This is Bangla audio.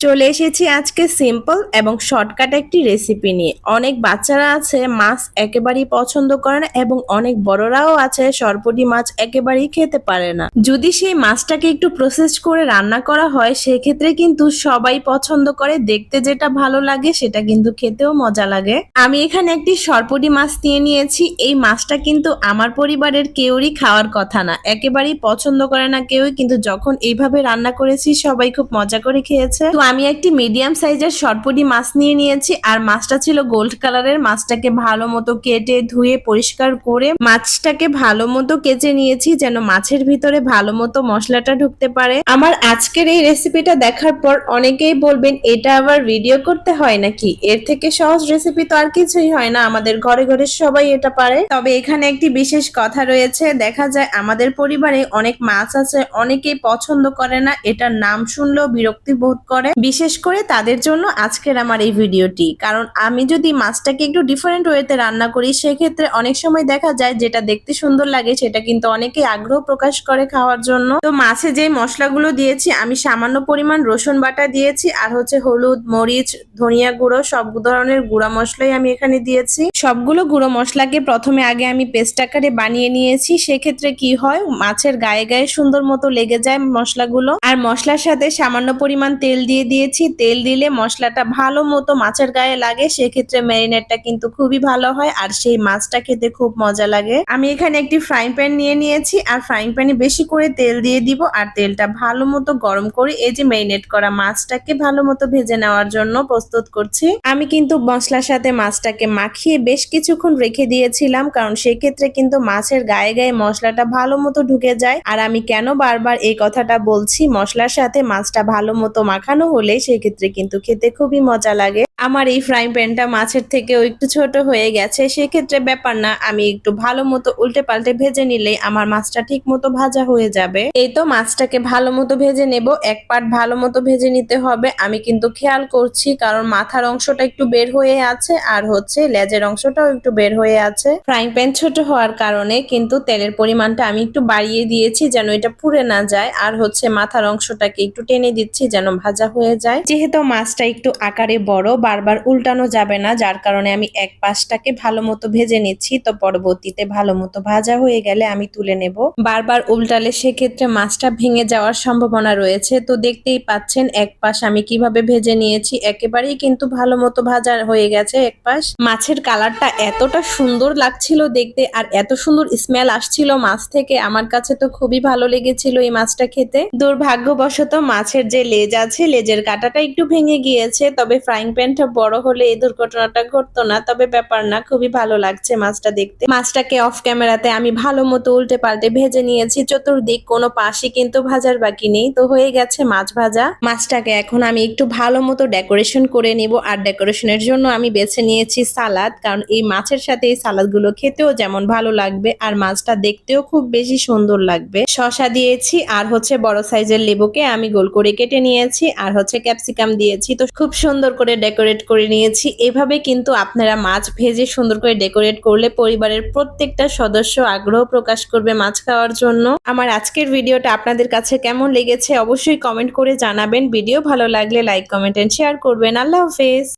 চলে এসেছি আজকে সিম্পল এবং শর্টকাট একটি রেসিপি নিয়ে। অনেক বাচ্চারা আছে, মাছ একেবারেই পছন্দ করে না এবং অনেক বড়রাও আছে সরপটি মাছ একেবারেই খেতে পারে না। যদি সেই মাছটাকে একটু প্রসেস করে রান্না করা হয়, সেক্ষেত্রে কিন্তু সবাই পছন্দ করে। দেখতে যেটা ভালো লাগে, সেটা কিন্তু খেতেও মজা লাগে। আমি এখানে একটি সরপটি মাছ নিয়ে নিয়েছি। এই মাছটা কিন্তু আমার পরিবারের কেউরই খাওয়ার কথা না। একেবারেই পছন্দ করে না কেউই, কিন্তু যখন এইভাবে রান্না করেছি, সবাই খুব মজা করে খেয়েছে। আমি একটি মিডিয়াম সাইজের সরপুটি মাছ নিয়ে নিয়েছি, আর মাছটা ছিল গোল্ড কালারের মাছটাকে ভালো মতো কেটে ধুয়ে পরিষ্কার করে মাছটাকে ভালো মতো কেচে নিয়েছি, যেন মাছের ভিতরে ভালো মতো মশলাটা ঢুকতে পারে। আমার আজকের এই রেসিপিটা দেখার পর অনেকেই বলবেন, এটা আবার ভিডিও করতে হয় নাকি? এর থেকে সহজ রেসিপি তো আর কিছুই হয় না। আমাদের ঘরে ঘরে সবাই এটা পারে। তবে এখানে একটি বিশেষ কথা রয়েছে। দেখা যায় আমাদের পরিবারে অনেক মাছ আছে, অনেকেই পছন্দ করে না। এটার নাম শুনলেও বিরক্তি বোধ করে। বিশেষ করে তাদের জন্য আজকের আমার এই ভিডিওটি। কারণ আমি যদি মাছটাকে একটু ডিফারেন্ট ওয়েতে রান্না করি, সেক্ষেত্রে অনেক সময় দেখা যায় যেটা দেখতে সুন্দর লাগে, সেটা কিন্তু অনেকেই আগ্রহ প্রকাশ করে খাওয়ার জন্য। তো মাছে যে মশলাগুলো দিয়েছি, আমি সামান্য পরিমাণ রসুন বাটা দিয়েছি, আর হচ্ছে হলুদ, মরিচ, ধনিয়া গুঁড়ো, সব ধরনের গুঁড়া মশলাই আমি এখানে দিয়েছি। সবগুলো গুঁড়ো মশলাকে প্রথমে আগে আমি পেস্ট আকারে বানিয়ে নিয়েছি। সেক্ষেত্রে কি হয়, মাছের গায়ে গায়ে সুন্দর মতো লেগে যায় মশলাগুলো। আর মশলার সাথে সামান্য পরিমাণ তেল দিয়ে দিয়েছি, তেল দিলে মশলাটা ভালো মতো মাছের গায়ে লাগে, সেক্ষেত্রে ম্যারিনেটটা কিন্তু খুবই ভালো হয় আর সেই মাছটা খেতে খুব মজা লাগে। আমি এখানে একটি ফ্রাইং প্যান নিয়ে নিয়েছি আর ফ্রাইং প্যানে বেশি করে তেল দিয়ে দিব আর তেলটা ভালো মতো গরম করে এই যে ম্যারিনেট করা মাছটাকে ভালো মতো ভেজে নেওয়ার জন্য প্রস্তুত করছি। আমি কিন্তু মশলার সাথে মাছটাকে মাখিয়ে বেশ কিছুক্ষণ রেখে দিয়েছিলাম কারণ সেক্ষেত্রে কিন্তু মাছের গায়ে গায়ে মশলাটা ভালো মতো ঢুকে যায়। আর আমি কেন বারবার এই কথাটা বলছি? মশলার সাথে মাছটা ভালো মতো মাখানো হলে সেক্ষেত্রে কিন্তু খেতে খুবই মজা লাগে। আমার এই ফ্রাইং প্যানটা মাছের থেকেও একটু ছোট হয়ে গেছে, সেক্ষেত্রে ব্যাপার না, আমি একটু ভালো মতো উল্টে পাল্টে ভেজে নিলেই আমার মাছটা ঠিক মতো ভাজা হয়ে যাবে। এই তো মাছটাকে ভালো মতো ভেজে নেব, এক পাট ভালো মতো ভেজে নিতে হবে। আমি কিন্তু খেয়াল করছি, কারণ মাথার অংশটা একটু বের হয়ে আছে, আর হচ্ছে লেজের অংশটাও একটু বের হয়ে আছে। ফ্রাইং প্যান ছোট হওয়ার কারণে কিন্তু তেলের পরিমাণটা আমি একটু বাড়িয়ে দিয়েছি, যেন এটা পুড়ে না যায়, আর হচ্ছে মাথার অংশটাকে একটু টেনে দিচ্ছি, যেন ভাজা হয়ে যায়। যেহেতু মাছটা একটু আকারে বড় বারবার উল্টানো যাবে না, যার কারণে আমি এক পাশটাকে ভালো মতো ভেজে নিচ্ছি। তো পরবর্তীতে ভালো মতো ভাজা হয়ে গেলে আমি তুলে নেব। বারবার উল্টালে সেক্ষেত্রে মাছটা ভেঙে যাওয়ার সম্ভাবনা রয়েছে। তো দেখতেই পাচ্ছেন, এক পাশ আমি কীভাবে ভেজে নিয়েছি। একেবারেই কিন্তু ভালো মতো ভাজা হয়ে গেছে এক পাশ। মাছের কালারটা এতটা সুন্দর লাগছিল দেখতে আর এত সুন্দর স্মেল আসছিল মাছ থেকে। আমার কাছে তো খুবই ভালো লেগেছিল এই মাছটা খেতে। দুর্ভাগ্যবশত মাছের যে লেজ আছে, লেজের কাঁটাটা একটু ভেঙে গিয়েছে। তবে ফ্রাইং প্যানটা বড় হলে এই দুর্ঘটনাটা ঘটতো না, তবে ব্যাপার না, খুবই ভালো লাগছে মাছটা দেখতে। মাছটাকে অফ ক্যামেরাতে আমি ভালো মতো উল্টে পাল্টে ভেজে নিয়েছি, চতুর্দিক কোনো পাশে কিন্তু ভাজার বাকি নেই। তো হয়ে গেছে মাছ ভাজা। মাছটাকে এখন আমি একটু ভালো মতো ডেকোরেশন করে নিব, আর ডেকোরেশনের জন্য আমি বেছে নিয়েছি সালাদ, কারণ এই মাছের সাথে এই সালাদগুলো খেতেও যেমন ভালো লাগবে, আর মাছটা দেখতেও খুব বেশি সুন্দর লাগবে। শশা দিয়েছি, আর হচ্ছে বড় সাইজের লেবুকে আমি গোল করে কেটে নিয়েছি, আর হচ্ছে ক্যাপসিকাম দিয়েছি। তো খুব সুন্দর করে ডেকোরেট করে নিয়েছি। এভাবে কিন্তু আপনারা মাছ ভেজে সুন্দর করে ডেকোরেট করলে পরিবারের প্রত্যেকটা সদস্য আগ্রহ প্রকাশ করবে মাছ খাওয়ার জন্য। আমার আজকের ভিডিওটা আপনাদের কাছে কেমন লেগেছে অবশ্যই কমেন্ট করে জানাবেন। ভিডিও ভালো লাগলে লাইক কমেন্ট এন্ড শেয়ার করবেন। আল্লাহ হাফেজ।